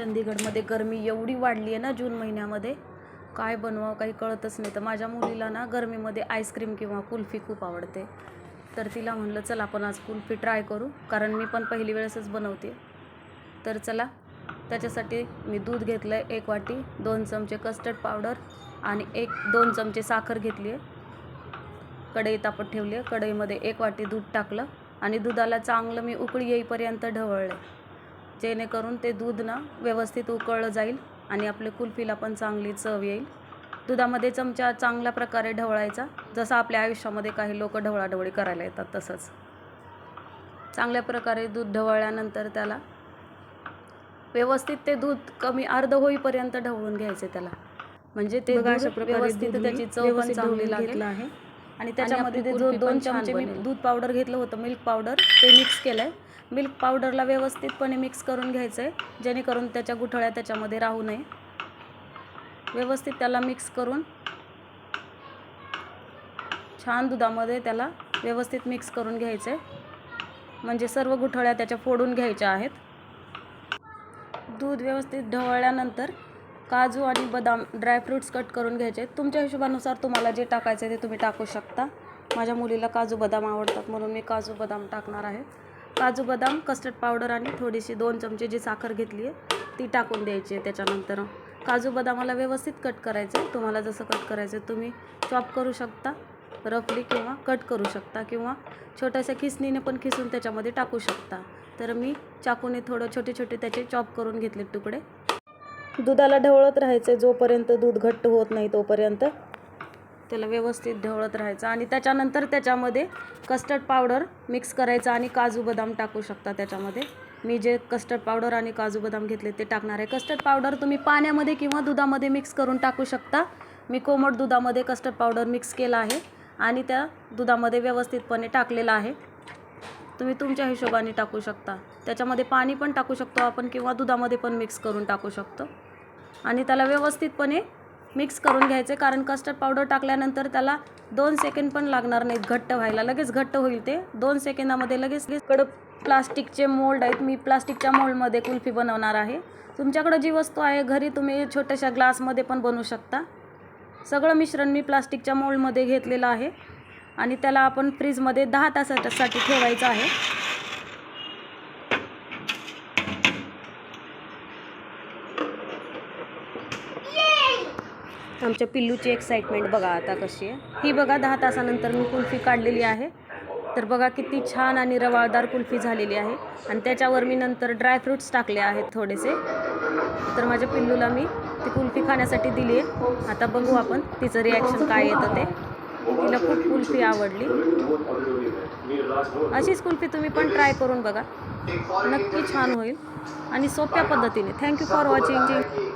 चंदीगडमध्ये गरमी एवढी वाढली आहे ना जून महिन्यामध्ये. काय बनवावं काही कळतच नाही. तर माझ्या मुलीला ना गरमीमध्ये आईस्क्रीम किंवा कुल्फी खूप आवडते. तर तिला म्हणलं चला आपण आज कुल्फी ट्राय करू. कारण मी पण पहिली वेळेसच बनवते. तर चला त्याच्यासाठी मी दूध घेतलं आहे एक वाटी दोन चमचे कस्टर्ड पावडर आणि एक दोन चमचे साखर घेतली आहे कढई तापत ठेवली आहे कढईमध्ये एक वाटी दूध टाकलं आणि दुधाला चांगलं मी उकळी येईपर्यंत ढवळलं जेणेकरून ते दूध ना व्यवस्थित उकळलं जाईल आणि आपल्या कुल्फीला पण चांगली चव येईल. दुधामध्ये चमचा चांगल्या प्रकारे ढवळायचा. जसं आपल्या आयुष्यामध्ये काही लोक ढवळाढवळी करायला येतात तसंच. चांगल्या प्रकारे दूध ढवळल्यानंतर त्याला व्यवस्थित ते दूध कमी अर्ध होईपर्यंत ढवळून घ्यायचे त्याला. म्हणजे ते व्यवस्थित त्याची चव पण चांगली लागेल. आहे. आणि त्याच्यामध्ये आपली जो दोन चमचे मी. दूध पावडर घेतलं होतं मिल्क पावडर ते मिक्स केलं आहे मिल्क पावडरला व्यवस्थितपणे मिक्स करून घ्यायचं आहे जेणेकरून त्याच्या गुठळ्या त्याच्यामध्ये राहू नये. व्यवस्थित त्याला मिक्स करून छान दुधामध्ये त्याला व्यवस्थित मिक्स करून घ्यायचं आहे म्हणजे सर्व गुठळ्या त्याच्या फोडून घ्यायच्या आहेत. दूध व्यवस्थित ढवळल्यानंतर काजू आणि बदाम ड्रायफ्रूट्स कट करून घ्यायचे. तुमच्या हिशोबानुसार तुम्हाला जे टाकायचं आहे ते तुम्ही टाकू शकता. माझ्या मुलीला काजू बदाम आवडतात म्हणून मी काजू बदाम टाकणार आहे. काजू बदाम कस्टर्ड पावडर आणि थोडीशी दोन चमचे जी साखर घेतली आहे ती टाकून द्यायची आहे त्याच्यानंतर. काजू बदामाला व्यवस्थित कट करायचं आहे तुम्हाला जसं कट करायचं आहे तुम्ही चॉप करू शकता रफली किंवा कट करू शकता किंवा छोट्याशा खिसणीने पण खिसून त्याच्यामध्ये टाकू शकता. तर मी चाकूने थोडं छोटे छोटे त्याचे चॉप करून घेतले तुकडे. दुधाला ढवळत राहायचं जोपर्यंत दूध घट्ट होत नाही तोपर्यंत. त्याला व्यवस्थित ढवळत राहायचं आणि त्याच्यानंतर त्याच्यामध्ये कस्टर्ड पावडर मिक्स करायचं आणि काजू बदाम टाकू शकता त्याच्यामध्ये. मी जे कस्टर्ड पावडर आणि काजू बदाम घेतले ते टाकणार आहे. कस्टर्ड पावडर तुम्ही पाण्यामध्ये किंवा दुधामध्ये मिक्स करून टाकू शकता. मी कोमट दुधामध्ये कस्टर्ड पावडर मिक्स केला आहे आणि त्या दुधामध्ये व्यवस्थितपणे टाकलेलं आहे. तुम्ही तुमच्या हिशोबाने टाकू शकता. त्याच्यामध्ये पाणी पण टाकू शकतो आपण किंवा दुधामध्ये पण मिक्स करून टाकू शकतो. आणि त्याला व्यवस्थितपणे मिक्स करून घ्यायचे. कारण कस्टर्ड पावडर टाकल्यानंतर त्याला दोन सेकंड पण लागणार नाहीत घट्ट व्हायला. लगेच घट्ट होईल ते. दोन सेकंदामध्ये लगेच कडं प्लास्टिकचे मोल्ड आहेत. मी प्लास्टिकच्या मोल्डमध्ये कुल्फी बनवणार आहे. तुमच्याकडं जी वस्तू आहे घरी तुम्ही छोट्याशा ग्लासमध्ये पण बनवू शकता. सगळं मिश्रण मी प्लास्टिकच्या मोल्डमध्ये घेतलेलं आहे. आणि त्याला आपण फ्रीजमध्ये दहा तासासाठी ठेवायचं आहे. आमच्या पिल्लूची एक्साइटमेंट बघा आता कशी आहे. ही बघा दहा तासानंतर मी कुल्फी काढलेली आहे. तर बघा किती छान आणि रवाळदार कुल्फी झालेली आहे. आणि त्याच्यावर मी नंतर ड्रायफ्रूट्स टाकले आहेत थोडेसे. तर माझ्या पिल्लूला मी ती कुल्फी खाण्यासाठी दिली आहे. आता बघू आपण तिचं रिॲक्शन काय येतं ते. तिला खूप कुल्फी आवडली. अशीच कुल्फी तुम्ही पण ट्राय करून बघा. नक्की छान होईल. आणि सोप्या पद्धतीने. Thank you for watching